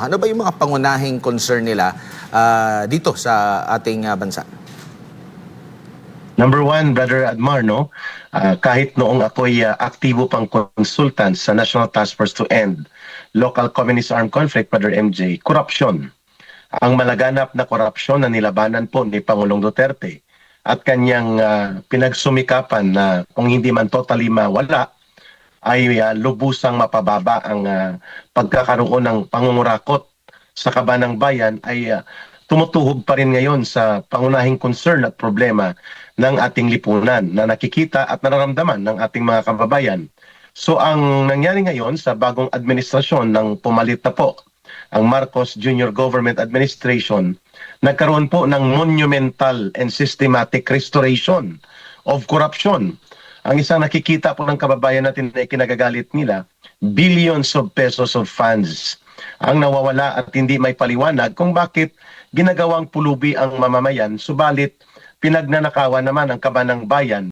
Ano ba yung mga pangunahing concern nila ah, dito sa ating ah, bansa? Number one, Brother Admar, no? Ah, kahit noong ako'y ah, aktibo pang consultant sa National Task Force to End Local Communist Armed Conflict, Brother MJ, corruption. Ang malaganap na korupsyon na nilabanan po ni Pangulong Duterte at kanyang ah, pinagsumikapan na kung hindi man totally mawala, ay ah, lubusang mapababa ang ah, pagkakaroon ng pangungurakot sa kabanang bayan ay ah, tumutuhog pa rin ngayon sa pangunahing concern at problema ng ating lipunan na nakikita at nararamdaman ng ating mga kababayan. So ang nangyari ngayon sa bagong administrasyon ng pumalit na po ang Marcos Jr. Government Administration, nagkaroon po ng monumental and systematic restoration of corruption. Ang isang nakikita po ng kababayan natin na kinagagalit nila, billions of pesos of funds ang nawawala at hindi may paliwanag kung bakit ginagawang pulubi ang mamamayan, subalit pinagnanakawan naman ang kabanang bayan